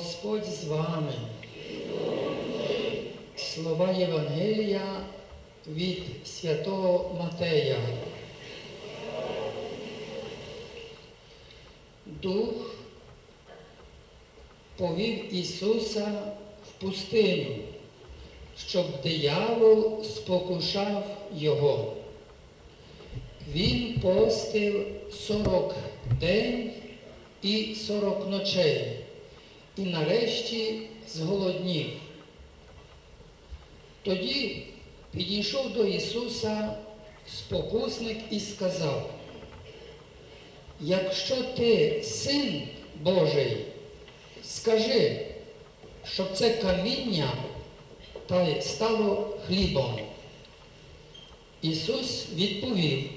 Господь з вами. Слова Євангелія від святого Матея. Дух повів Ісуса в пустиню, щоб диявол спокушав Його. Він постив сорок день і сорок ночей, і нарешті зголоднів. Тоді підійшов до Ісуса спокусник і сказав, якщо ти син Божий, скажи, щоб це каміння та стало хлібом. Ісус відповів,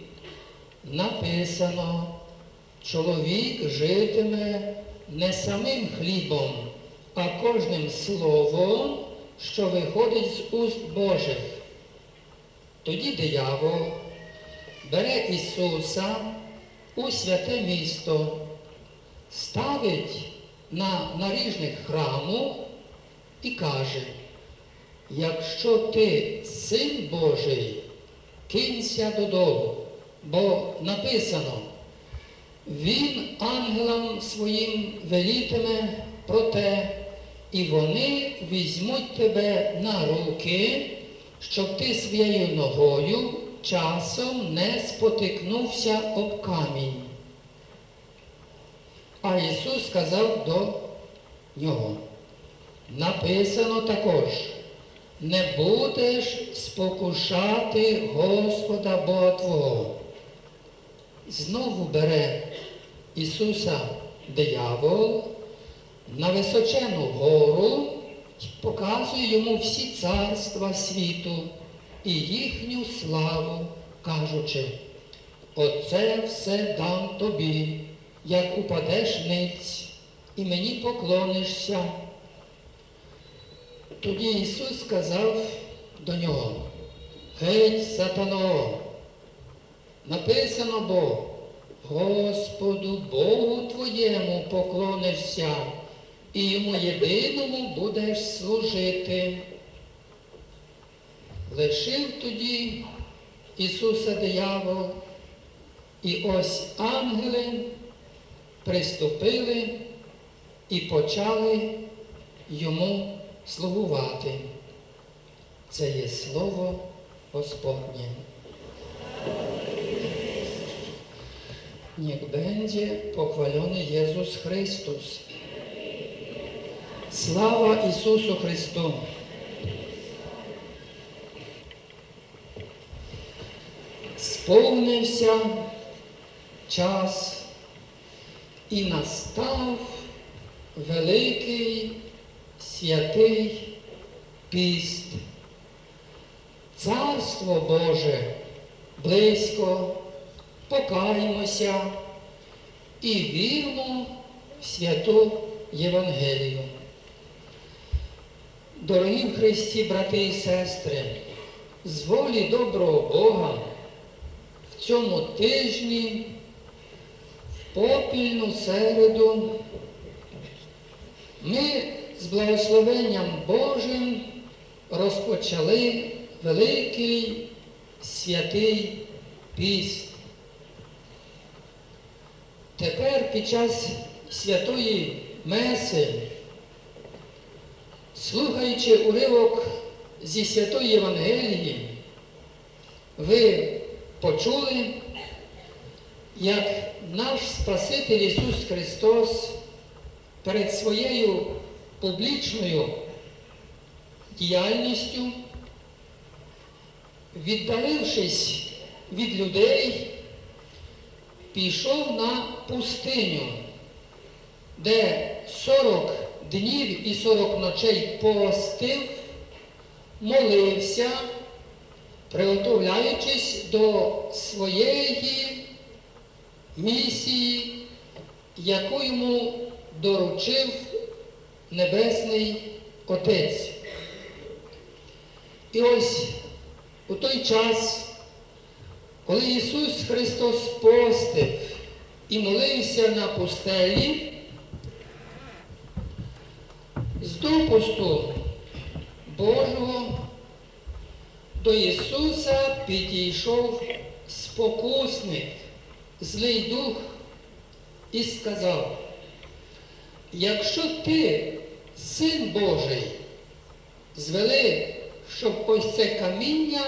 написано, чоловік житиме не самим хлібом, а кожним словом, що виходить з уст Божих. Тоді диявол бере Ісуса у святе місто, ставить на наріжник храму і каже, якщо ти син Божий, кинься додолу, бо написано, він ангелам своїм велітиме про те, і вони візьмуть тебе на руки, щоб ти своєю ногою часом не спотикнувся об камінь. А Ісус сказав до нього, написано також, не будеш спокушати Господа Бога Твого. Знову бере Ісуса диявол на височену гору і показує йому всі царства світу і їхню славу, кажучи, оце все дам тобі, як упадеш ниць, і мені поклонишся. Тоді Ісус сказав до нього, геть, сатано, написано бо, Господу Богу твоєму поклонишся і йому єдиному будеш служити. Лишив тоді Ісуса диявол, і ось ангели приступили і почали йому слугувати. Це є слово Господнє. Niech będzie pochwalony Jezus Chrystus. Слава Ісусу Христу! Сповнився час і настав великий святий піст. Царство Боже близько, покаємося і вірмо в святу Євангелію. Дорогі в Христі, брати і сестри, з волі доброго Бога в цьому тижні, в попільну середу, ми з благословенням Божим розпочали великий святий піст. Тепер під час святої Меси Слухаючи уривок зі Святої Євангелії, ви почули, як наш Спаситель Ісус Христос перед своєю публічною діяльністю, віддалившись від людей, пішов на пустиню, де 40 днів і 40 ночей постив, молився, приготовляючись до своєї місії, яку йому доручив Небесний Отець. І ось у той час, коли Ісус Христос постив і молився на пустелі, допусту Божого до Ісуса підійшов спокусник, злий дух, і сказав, якщо ти син Божий, звели, щоб ось це каміння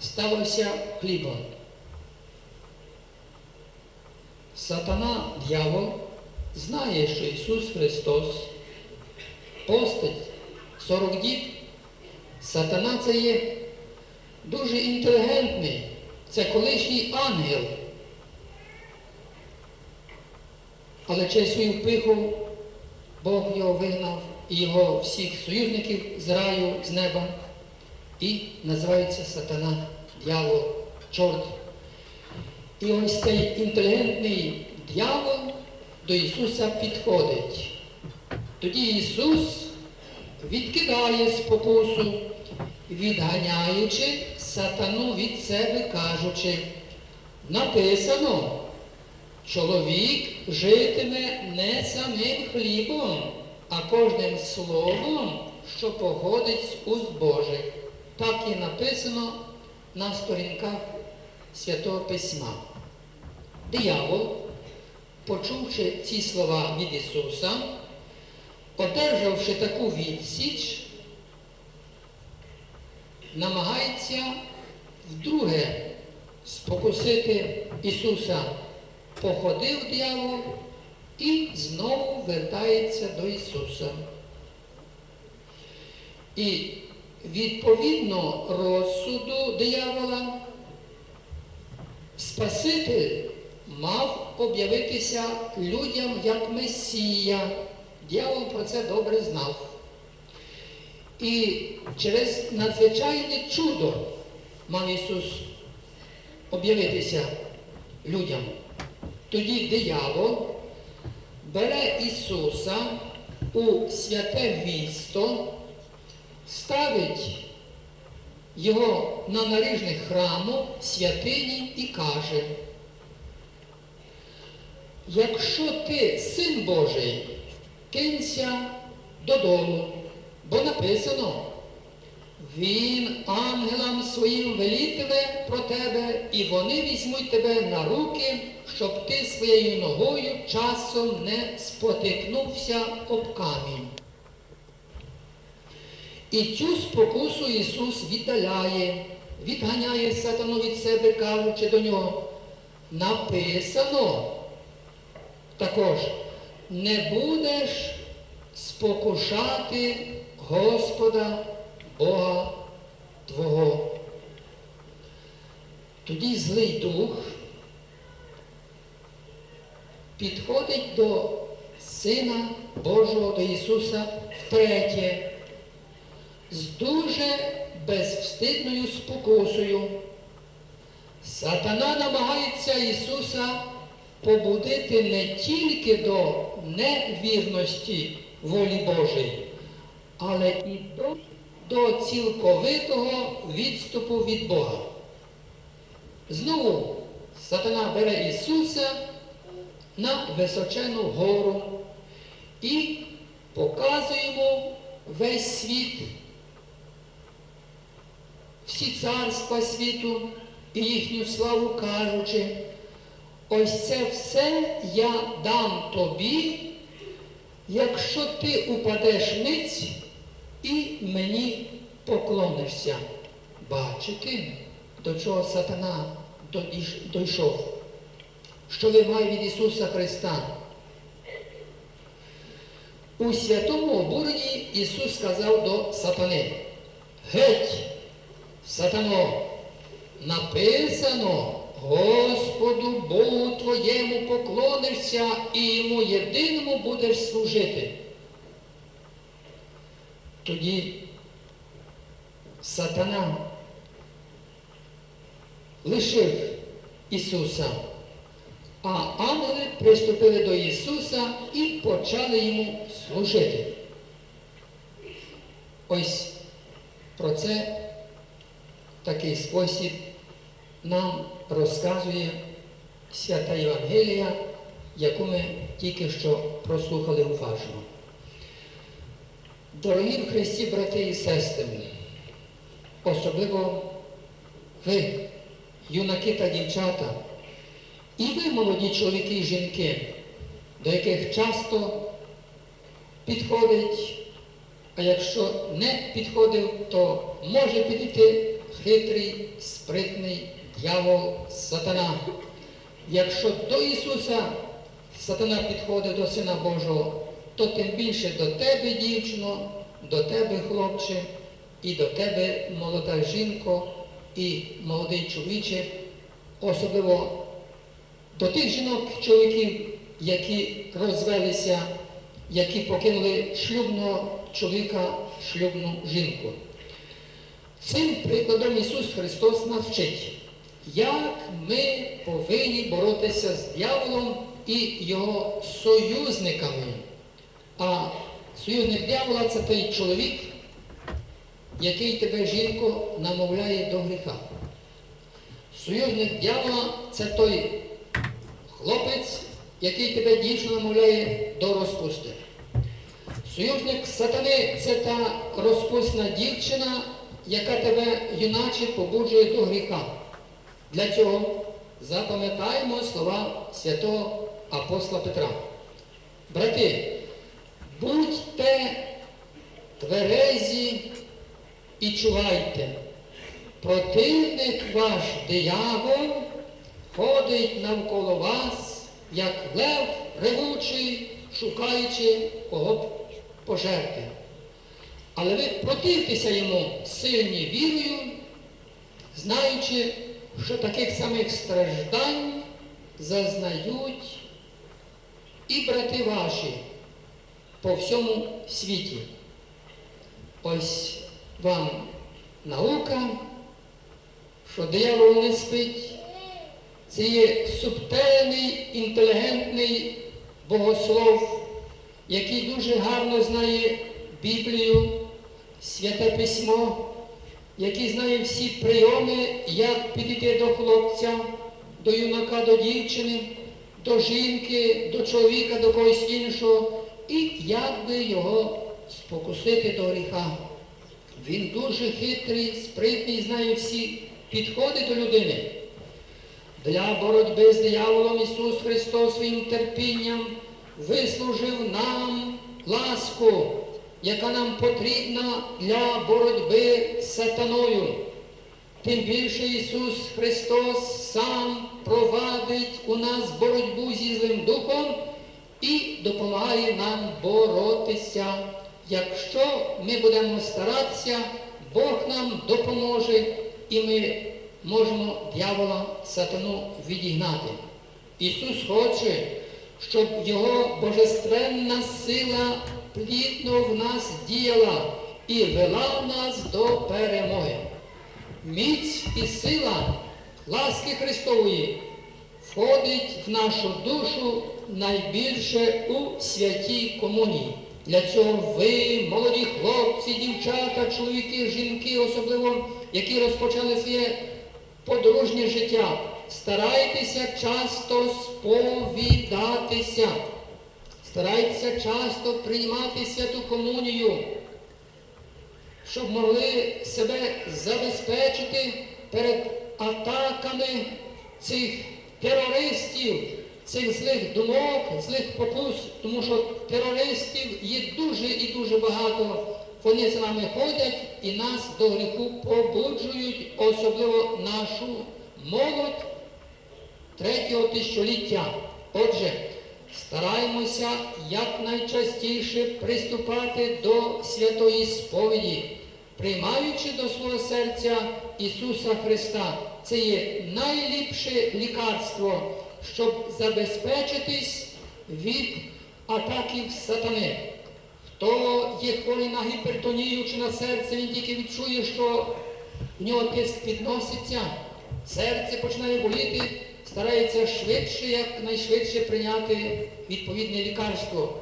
сталося хлібом. Сатана, дьявол, знає, що Ісус Христос, постать 40 діб, сатана це є дуже інтелігентний, це колишній ангел. Але через свою пиху Бог його вигнав і його всіх союзників з раю, з неба. І називається сатана, дьявол, чорт. І ось цей інтелігентний дьявол до Ісуса підходить. Тоді Ісус відкидає спокусу, відганяючи сатану від себе, кажучи, написано, чоловік житиме не самим хлібом, а кожним словом, що походить з уст Божих. Так і написано на сторінках Святого Письма. Диявол, почувши ці слова від Ісуса, одержавши таку відсіч, намагається вдруге спокусити Ісуса. Походив диявол і знову вертається до Ісуса. І відповідно розсуду диявола, Спаситель мав об'явитися людям як Месія. Дьявол про це добре знав. І через надзвичайне чудо мав Ісус об'явитися людям. Тоді диявол бере Ісуса у святе місто, ставить його на наріжних храму святині і каже, якщо ти син Божий, кинься додолу, бо написано, він ангелам своїм велітиме про тебе, і вони візьмуть тебе на руки, щоб ти своєю ногою часом не спотикнувся об камінь. І цю спокусу Ісус віддаляє, відганяє сатану від себе, кажучи до нього, написано також, не будеш спокушати Господа Бога Твого. Тоді злий дух підходить до Сина Божого, до Ісуса втретє, з дуже безвстидною спокусою. Сатана намагається Ісуса побудити не тільки до невірності волі Божої, але і до, до цілковитого відступу від Бога. Знову сатана бере Ісуса на височену гору і показує йому весь світ, всі царства світу і їхню славу кажучи, ось це все я дам тобі, якщо ти упадеш ниць і мені поклонишся. Бачите, до чого сатана дійшов? Що вимагає від Ісуса Христа? У святому обуренні Ісус сказав до сатани, геть, сатано, написано, Господу Богу твоєму поклонишся і йому єдиному будеш служити. Тоді сатана лишив Ісуса, а ангели приступили до Ісуса і почали йому служити. Ось про це такий спосіб нам розказує свята Євангелія, яку ми тільки що прослухали уважно. Дорогі в Христі, брати і сестри, особливо ви, юнаки та дівчата, і ви, молоді чоловіки і жінки, до яких часто підходить, а якщо не підходив, то може підійти хитрий, спритний дьявол сатана. Якщо до Ісуса сатана підходить до Сина Божого, то тим більше до тебе, дівчино, до тебе, хлопче, і до тебе, молода жінко, і молодий чоловіче, особливо до тих жінок, чоловіків, які розвелися, які покинули шлюбного чоловіка, шлюбну жінку. Цим прикладом Ісус Христос нас вчить, як ми повинні боротися з дьяволом і його союзниками. А союзник дьявола це той чоловік, який тебе, жінко, намовляє до гріха. Союзник дьявола це той хлопець, який тебе дівчина намовляє до розпусти. Союзник сатани це та розпусна дівчина, яка тебе юначе побуджує до гріха. Для цього запам'ятаємо слова святого апостола Петра. Брати, будьте тверезі і чувайте. Противник ваш диявол ходить навколо вас, як лев ревучий, шукаючи кого б пожерти. Але ви противтеся йому сильні вірою, знаючи, що таких самих страждань зазнають і брати ваші по всьому світі. Ось вам наука, що диявол не спить, це є субтельний, інтелігентний богослов, який дуже гарно знає Біблію, святе письмо, який знає всі прийоми, як підійти до хлопця, до юнака, до дівчини, до жінки, до чоловіка, до когось іншого, і як би його спокусити до гріха. Він дуже хитрий, спритний, знає всі підходи до людини. Для боротьби з дияволом Ісус Христос своїм терпінням вислужив нам ласку, яка нам потрібна для боротьби з сатаною. Тим більше Ісус Христос сам провадить у нас боротьбу зі злим духом і допомагає нам боротися. Якщо ми будемо старатися, Бог нам допоможе і ми можемо дьявола сатану відігнати. Ісус хоче, щоб Його божественна сила плідно в нас діяла і вела в нас до перемоги. Міць і сила ласки Христової входить в нашу душу найбільше у святій комунії. Для цього ви, молоді хлопці, дівчата, чоловіки, жінки, особливо, які розпочали своє подружнє життя, старайтеся часто сповідатися, старайтеся часто приймати святу комунію, щоб могли себе забезпечити перед атаками цих терористів, цих злих думок, злих покус, тому що терористів є дуже і дуже багато. Вони з нами ходять і нас до гріху побуджують, особливо нашу молодь третього тисячоліття. Отже, стараємося якнайчастіше приступати до святої сповіді, приймаючи до свого серця Ісуса Христа. Це є найліпше лікарство, щоб забезпечитись від атаків сатани. Хто є хворий на гіпертонію чи на серце, він тільки відчує, що в нього тиск підноситься, серце починає боліти, старається швидше, якнайшвидше прийняти відповідне лікарство.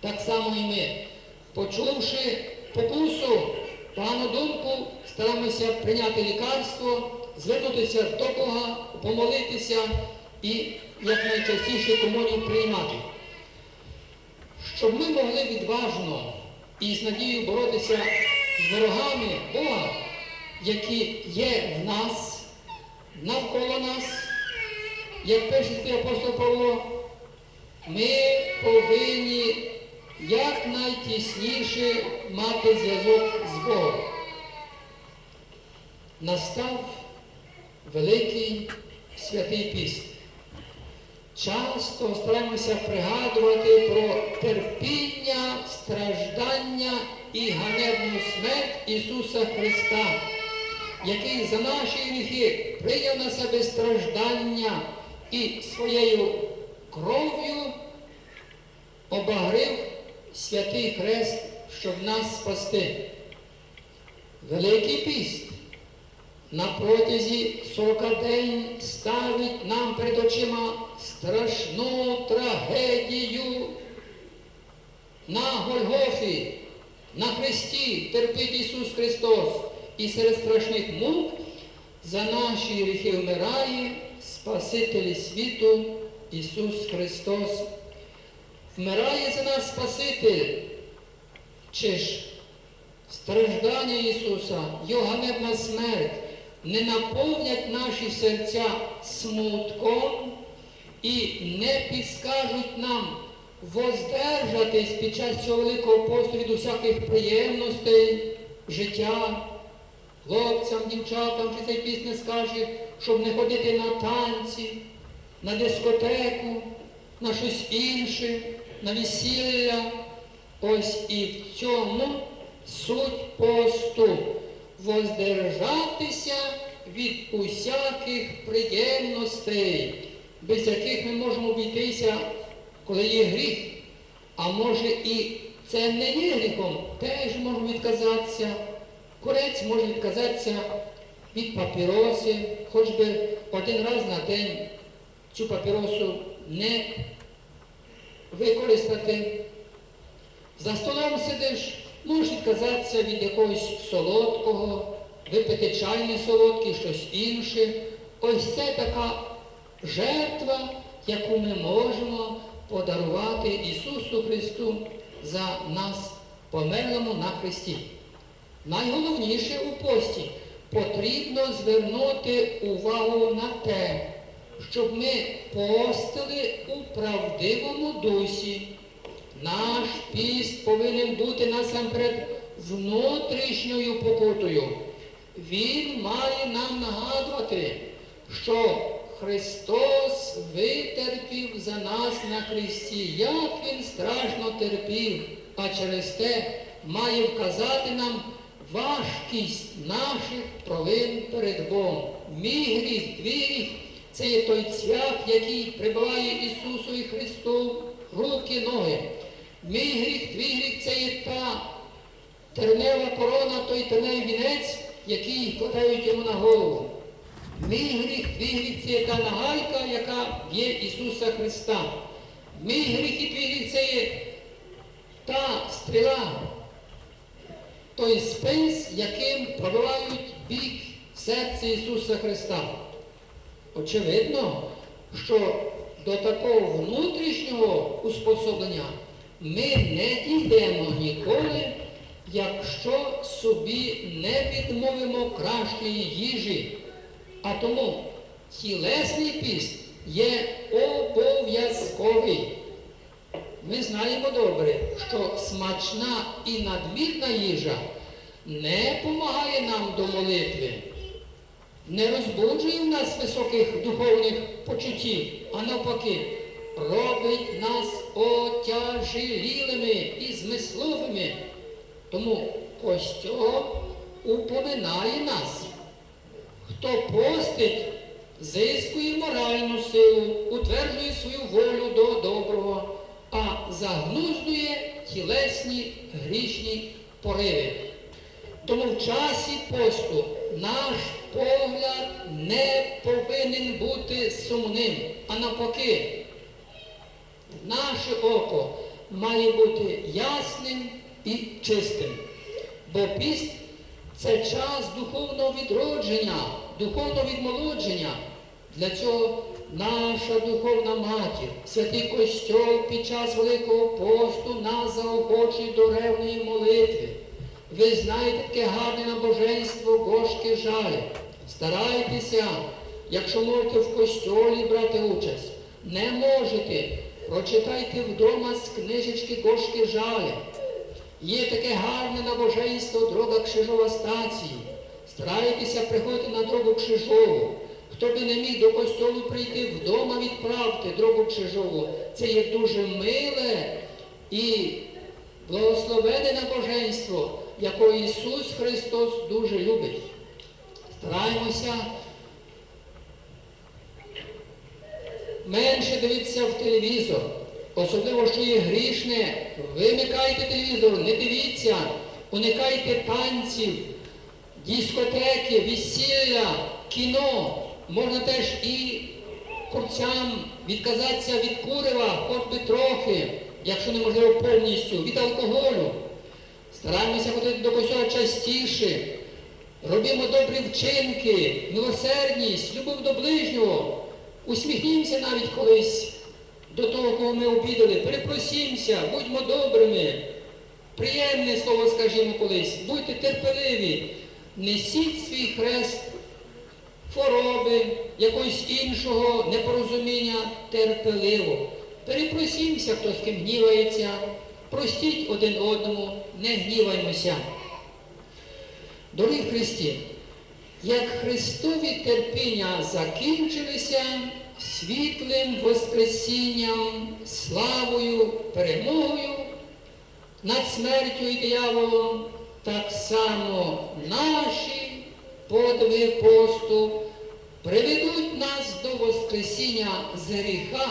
Так само і ми, почувши покусу, погану думку, стараємося прийняти лікарство, звернутися до Бога, помолитися і якнайчастіше комунію приймати. Щоб ми могли відважно і з надією боротися з ворогами Бога, які є в нас, навколо нас, як пише святий апостол Павло, ми повинні якнайтісніше мати зв'язок з Богом. Настав Великий Святий Піст. Часто стараємося пригадувати про терпіння, страждання і ганебну смерть Ісуса Христа, який за наші гріхи прийняв на себе страждання і своєю кров'ю обагрив святий хрест, щоб нас спасти. Великий піст на протязі 40 день ставить нам перед очима страшну трагедію на Гольгофі, на Христі терпить Ісус Христос і серед страшних мук за наші гріхи вмирає Спаситель світу Ісус Христос. Вмирає за нас Спаситель. Чи ж страждання Ісуса, Його ганебна смерть не наповнять наші серця смутком і не підскажуть нам воздержатись під час цього великого посту від усяких приємностей життя, хлопцям, дівчатам, чи цей піс не скаже, щоб не ходити на танці, на дискотеку, на щось інше, на весілля. Ось і в цьому суть посту воздержатися від усяких приємностей, без яких ми можемо обійтися, коли є гріх. А може і це не є гріхом, теж можемо відказатися. Курець може відказатися від папіроси, хоч би один раз на день цю папіросу не використати. За столом сидиш, можеш відказатися від якогось солодкого, випити чай не солодкий, щось інше. Ось це така жертва, яку ми можемо подарувати Ісусу Христу за нас, померлому на Христі. Найголовніше у пості потрібно звернути увагу на те, щоб ми постили у правдивому дусі. Наш піст повинен бути насамперед внутрішньою покутою. Він має нам нагадувати, що Христос витерпів за нас на Христі, як Він страшно терпів, а через те має вказати нам важкість наших провин перед Богом. Мій гріх, твій гріх – це є той цвях, який прибиває Ісусу і Христу руки, ноги. Мій гріх, твій гріх це є та тернева корона, той терневий вінець, який кладають йому на голову. Мій гріх, твій гріх це є та нагайка, яка є Ісуса Христа. Мій гріх і твій гріх це є та стріла, той спис, яким пробивають бік серця Ісуса Христа. Очевидно, що до такого внутрішнього успособлення ми не дійдемо ніколи, якщо собі не відмовимо кращої їжі. А тому тілесний піст є обов'язковий. Ми знаємо добре, що смачна і надмірна їжа не допомагає нам до молитви, не розбуджує в нас високих духовних почуттів, а навпаки, робить нас отяжелілими і змисловими. Тому Костьол упоминає нас. Хто постить, зискує моральну силу, утверджує свою волю до доброго, а тілесні грішні пориви. Тому в часі посту наш погляд не повинен бути сумним, а навпаки, наше око має бути ясним і чистим. Бо піст це час духовного відродження, духовного відмолодження. Для цього наша духовна матір, святий костьол під час Великого посту нас заохочує до ревної молитви. Ви знаєте таке гарне набоженство Гошки жаль. Старайтеся, якщо можете в костьолі брати участь. Не можете, прочитайте вдома з книжечки Гошки жаля. Є таке гарне набоженство дорога Крижова стації. Старайтеся приходити на дорогу Крижову. Хто би не міг до костьолу прийти, вдома відправте дорогу Крижову. Це є дуже миле і благословене набоженство, якого Ісус Христос дуже любить. Стараємося менше дивитися в телевізор. Особливо, що є грішне, вимикайте телевізор, не дивіться, уникайте танців, дискотеки, весілля, кіно. Можна теж і курцям відказатися від курева, хоч би трохи, якщо неможливо повністю, від алкоголю. Стараємося ходити до костюма частіше. Робимо добрі вчинки, милосердність, любов до ближнього. Усміхнімося навіть колись до того, кого ми обідали. Перепросімося, будьмо добрими. Приємне слово скажімо колись, будьте терпеливі, несіть свій хрест хвороби, якогось іншого непорозуміння терпеливо. Перепросімося, хто з ким гнівається, простіть один одному, не гніваймося. Дорогі Христі, як Христові терпіння закінчилися світлим Воскресінням, славою, перемогою над смертю і дияволом, так само наші подвиги посту приведуть нас до Воскресіння з гріха.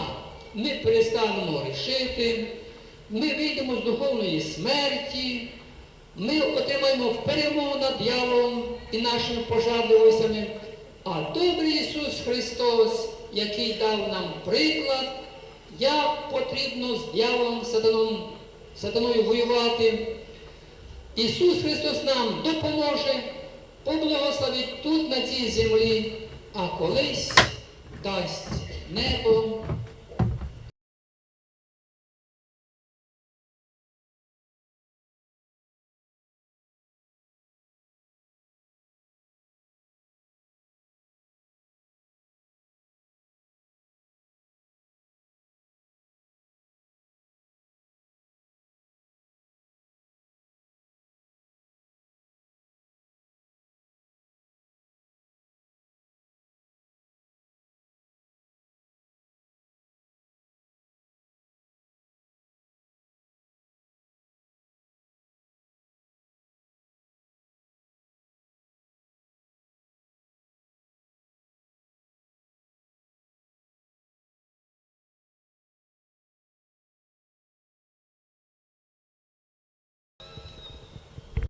Ми перестанемо грішити, ми вийдемо з духовної смерті, ми отримаємо перемогу над дьяволом і нашими пожадливостями. А добрий Ісус Христос, який дав нам приклад, як потрібно з дьяволом, сатаном, сатаною воювати. Ісус Христос нам допоможе, поблагословить тут, на цій землі, а колись дасть небо